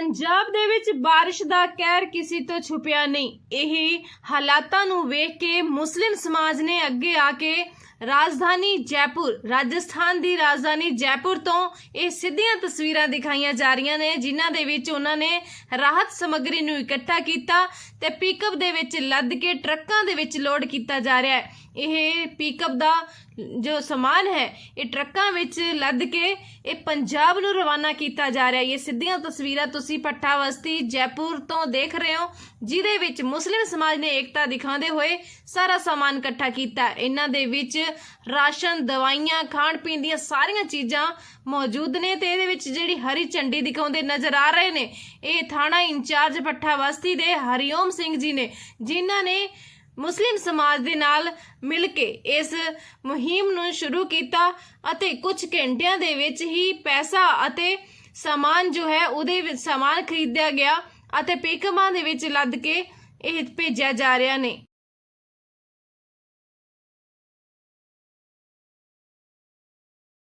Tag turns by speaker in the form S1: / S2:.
S1: ਪੰਜਾਬ ਦੇ ਵਿੱਚ ਬਾਰਿਸ਼ ਦਾ ਕਹਿਰ ਕਿਸੇ ਤੋਂ ਛੁਪਿਆ ਨਹੀਂ। ਇਹ ਹਾਲਾਤਾਂ ਨੂੰ ਵੇਖ ਕੇ ਮੁਸਲਿਮ ਸਮਾਜ ਨੇ ਅੱਗੇ ਆ ਕੇ ਰਾਜਧਾਨੀ ਜੈਪੁਰ, ਰਾਜਸਥਾਨ ਦੀ ਰਾਜਧਾਨੀ ਜੈਪੁਰ ਤੋਂ ਇਹ ਸਿੱਧੀਆਂ ਤਸਵੀਰਾਂ ਦਿਖਾਈਆਂ ਜਾ ਰਹੀਆਂ ਨੇ, ਜਿਨ੍ਹਾਂ ਦੇ ਵਿੱਚ ਉਹਨਾਂ ਨੇ ਰਾਹਤ ਸਮੱਗਰੀ ਨੂੰ ਇਕੱਠਾ ਕੀਤਾ ਤੇ ਪਿਕਅਪ ਦੇ ਵਿੱਚ ਲੱਦ ਕੇ ਟਰੱਕਾਂ ਦੇ ਵਿੱਚ ਲੋਡ ਕੀਤਾ ਜਾ ਰਿਹਾ ਹੈ। ਇਹ ਪਿਕਅਪ ਦਾ ਜੋ ਸਮਾਨ ਹੈ, ਇਹ ਟਰੱਕਾਂ ਵਿੱਚ ਲੱਦ ਕੇ ਇਹ ਪੰਜਾਬ ਨੂੰ ਰਵਾਨਾ ਕੀਤਾ ਜਾ ਰਿਹਾ ਹੈ। ਇਹ ਸਿੱਧੀਆਂ ਤਸਵੀਰਾਂ ਤੁਸੀਂ ਪੱਠਾ ਵਸਤੀ ਜੈਪੁਰ ਤੋਂ ਦੇਖ ਰਹੇ ਹੋ, ਜਿਹਦੇ ਵਿੱਚ ਮੁਸਲਿਮ ਸਮਾਜ ਨੇ ਏਕਤਾ ਦਿਖਾਉਂਦੇ ਹੋਏ ਸਾਰਾ ਸਮਾਨ ਇਕੱਠਾ ਕੀਤਾ। ਇਹਨਾਂ ਦੇ ਵਿੱਚ ਰਾਸ਼ਨ, ਦਵਾਈਆਂ, ਖਾਣ ਪੀਣ ਦੀਆਂ ਸਾਰੀਆਂ ਚੀਜ਼ਾਂ ਮੌਜੂਦ ਨੇ ਤੇ ਇਹਦੇ ਵਿੱਚ ਜਿਹੜੀ ਹਰੀ ਝੰਡੀ ਦਿਖਾਉਂਦੇ ਨਜ਼ਰ ਆ ਰਹੇ ਨੇ। ਇਹ ਥਾਣਾ ਇੰਚਾਰਜ ਪੱਠਾ ਬਸਤੀ ਦੇ ਹਰੀਓਮ ਸਿੰਘ ਜੀ ਨੇ, ਜਿਨ੍ਹਾਂ ਨੇ ਮੁਸਲਿਮ ਸਮਾਜ ਦੇ ਨਾਲ ਮਿਲ ਕੇ ਇਸ ਮੁਹਿੰਮ ਨੂੰ ਸ਼ੁਰੂ ਕੀਤਾ ਅਤੇ ਕੁਝ ਘੰਟਿਆਂ ਦੇ ਵਿੱਚ ਹੀ ਪੈਸਾ ਅਤੇ ਸਮਾਨ ਜੋ ਹੈ ਉਹਦੇ ਵਿੱਚ ਸਾਮਾਨ ਖਰੀਦਿਆ ਗਿਆ ਅਤੇ ਪੇਕਮਾਂ ਦੇ ਵਿੱਚ ਲੱਦ ਕੇ ਇਹ ਭੇਜਿਆ ਜਾ ਰਿਹਾ ਨੇ।